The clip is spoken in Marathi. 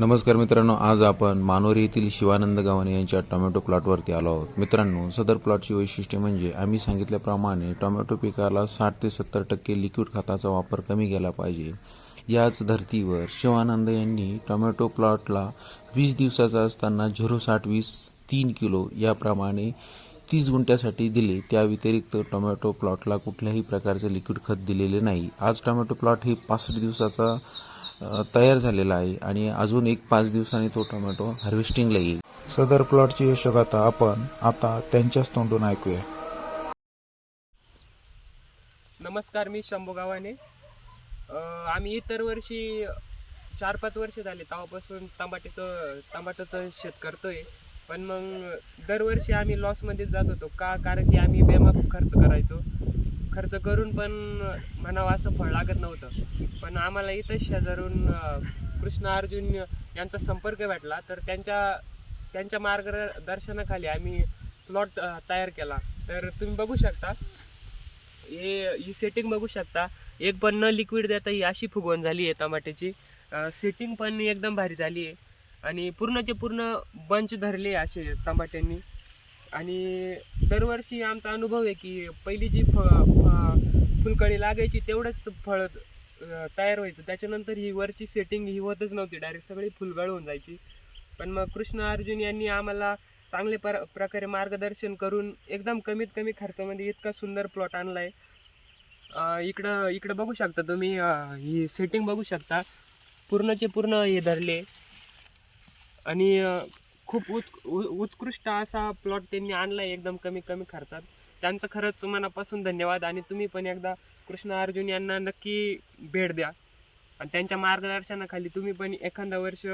नमस्कार मित्रांनो आज आपण मानोरी येथील शिवानंद गावाने यांच्या टोमॅटो प्लॉटवरती आलो आहोत. मित्रांनो सदर प्लॉटची वैशिष्ट्ये म्हणजे आम्ही सांगितल्याप्रमाणे टोमॅटो पिकाला साठ ते सत्तर टक्के लिक्विड खताचा वापर कमी केला पाहिजे. याच धर्तीवर शिवानंद यांनी टोमॅटो प्लॉटला वीस दिवसाचा असताना झिरो साठ वीस तीन किलो याप्रमाणे तीस गुंठ्यासाठी दिले. त्या व्यतिरिक्त टोमॅटो प्लॉटला कुठल्याही प्रकारचे लिक्विड खत दिलेले नाही. आज टोमॅटो प्लॉट हे पासष्ट दिवसाचा तयार झालेला आहे आणि अजून एक पाच दिवसांनी तो टोमॅटो हार्वेस्टिंगला येईल. सदर प्लॉटची यशोगाथा आपण आता त्यांच्याच तोंडून ऐकूया. नमस्कार मी शंभू गावाने. अं, आम्ही इतर वर्षी चार पाच वर्ष झाले तेव्हापासून टमाट्याचं टमाटोचं शेत करतोय. पण मग दरवर्षी आम्ही लॉसमध्येच जात होतो. का? कारण की आम्ही बेमाप खर्च करायचो. खर्च करून पण म्हणावं असं फळ लागत नव्हतं. पण आम्हाला इथं शेजारून कृष्ण अर्जुन यांचा संपर्क भेटला. तर त्यांच्या त्यांच्या मार्गदर्शनाखाली आम्ही प्लॉट तयार केला. तर तुम्ही बघू शकता हे ही सेटिंग बघू शकता. एक पण न लिक्विड देता ही अशी फुगवण झाली आहे टमाट्याची सेटिंग पण एकदम भारी झाली आहे. आणि पूर्णचे पूर्ण बंच धरले असे टमाट्यांनी आणि दरवर्षी आमचा अनुभव आहे की पहिली जी फ फुलकळी लागायची तेवढंच फळ तयार व्हायचं. त्याच्यानंतर ही वरची सेटिंग ही होतच नव्हती. डायरेक्ट सगळी फुलगळ होऊन जायची. पण मग कृष्ण अर्जुन यांनी आम्हाला चांगले प्र प्रकारे मार्गदर्शन करून एकदम कमीत कमी खर्चामध्ये इतका सुंदर प्लॉट आणला आहे इकडं इकडं बघू शकता तुम्ही ही सेटिंग बघू शकता. पूर्णचे पूर्ण हे धरले. आणि खूप उत् उ- उत्कृष्ट असा प्लॉट त्यांनी आणला आहे एकदम कमी कमी खर्चात. त्यांचं खरंच मनापासून धन्यवाद आणि तुम्ही पण एकदा कृष्ण अर्जुन यांना नक्की भेट द्या. आणि त्यांच्या मार्गदर्शनाखाली तुम्ही पण एखादा वर्ष